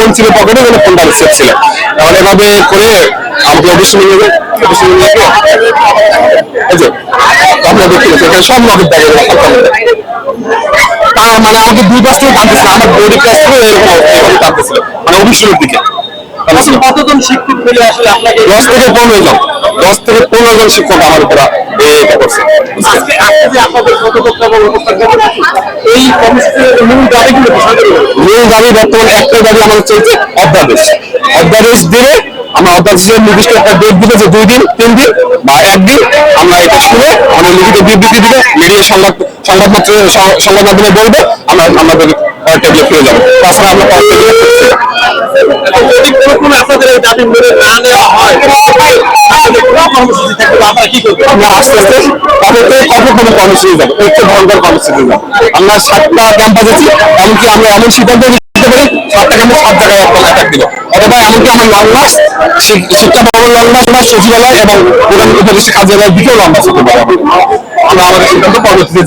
Phone ছিল পকেটে মানে ফোনটা রিসেট ছিল তাহলে এভাবে করে আমাকে অফিসে নিয়ে অফিসে নিয়ে গিয়ে এই যে দেখতে এখানে সব নগদ ব্যাগে মানে আমাকে দুই পাশ থেকে আমার বডি কাছ থেকে এরকম অবস্থা, মানে অফিসের দিকে। কতজন শিক্ষক মিলে আসলে আপনাকে দশ থেকে পনেরো জন দশ থেকে পনেরো জন শিক্ষক আমার উপর এটা করছে আজকে আজকে যে আপনাদের কতপক্ষ এবং এই কর্মসূচির মূল দাবিগুলো বিষয়গুলো মূল দাবি বর্তমান একটাই দাবি আমাদের চলছে অধ্যাদেশ। অধ্যাদেশ দিলে আমরা অধ্যাদেশের নির্দিষ্ট একটা ডেট দিলে যে দুই দিন, তিন দিন বা একদিন আমরা এটা শুনে আমরা লিখিত বিবৃতি দিলে মিডিয়া সংবাদ সংবাদপত্র সংবাদ মাধ্যমে বলব, আমরা আমাদের টেবিলে ফিরে যাব। তাছাড়া আমরা কোনো আপনাদের এই দাবি মেনে না নেওয়া আমরা আমরা সাতটা পাচ্ছি এমনকি আমরা এমন সিদ্ধান্ত নিতে পারি, সাতটা ক্যাম্পে সাত জায়গায় অ্যাটাক দিব। অথবা এমনকি আমরা লং শিক্ষা ভবন লং বা সচিবালয় এবং প্রধান কার্যালয়ের দিকেও লং হতে পারে। আমরা আমাদের সিদ্ধান্ত পরবর্তীতে